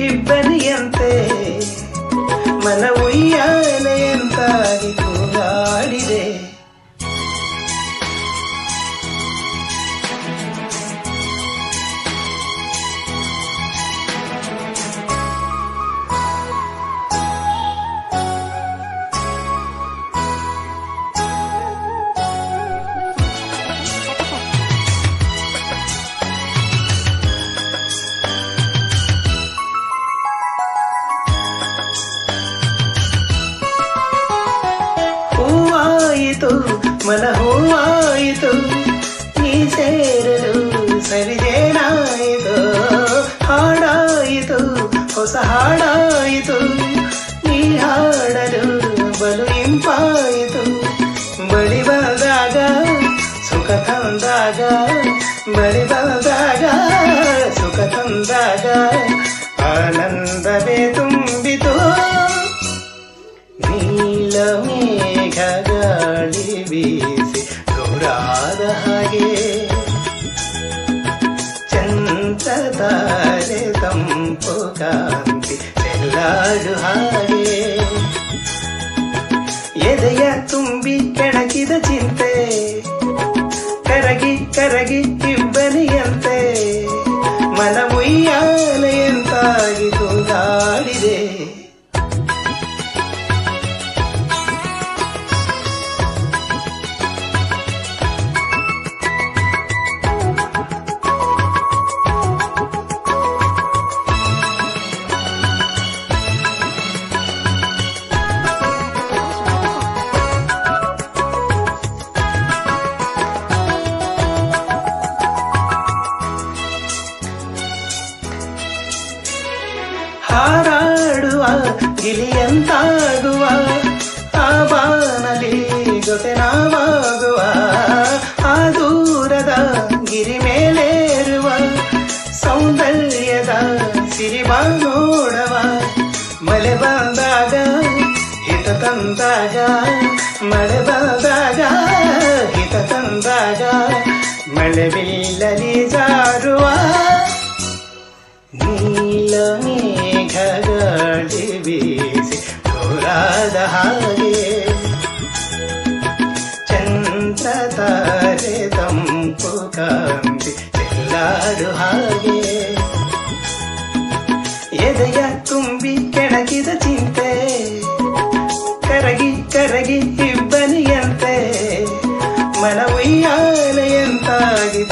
ఇబ్బంది అంతే. మన ఉయ్యా ಹೂವಾಯಿತು ಮನ ಹೂವಾಯಿತು ನೀ ಸೇರಲು ಸರಿದೇನಾಯಿತು ಹಾಡಾಯಿತು ಹೊಸ ಹಾಡಾಯಿತು ನೀ ಹಾಡಲು ಬಲು ಇಂಪಾಯಿತು ಬಳಿ ಬಂದಾಗ ಸುಖ ತಂದಾಗ ಬಳಿ ಬಂದಾಗ ಸುಖ ತಂದಾಗ ಆನಂದವೇ ಆದ ಹಾಗೆ ಚಂದದಾರೆ ತಂಪು ಕಾಂತಿ ಎಲ್ಲಾರು ಹಾಗೆ ಹಾರಾಡುವ ಗಿಳಿಯಂತಾಗುವ ಆ ಬಾನಲಿ ಜೊತೆ ನಾವಾಗುವ ಆ ದೂರದ ಗಿರಿ ಮೇಲೇರುವ, ಸೌಂದರ್ಯದ ಸಿರಿವ ನೋಡವ, ಮಳೆ ಬಂದಾಗ ಹಿತ ತಂದಾಗ ಮಳೆ ಬಂದಾಗ ದೂರಾದ ಹಾಗೆ ಚಂದ್ರ ತಾರೆ ತಂಪು ಕಾಂತಿ ಎಲ್ಲಾರು ಹಾಗೆ. ಎದೆಯ ತುಂಬಿ ಕೆಣಕಿದ ಚಿಂತೆ, ಕರಗಿ ಕರಗಿ ಇಬ್ಬನಿಯಂತೆ ಮನ ಉಯ್ಯಾಲೆಯಂತಾಗಿ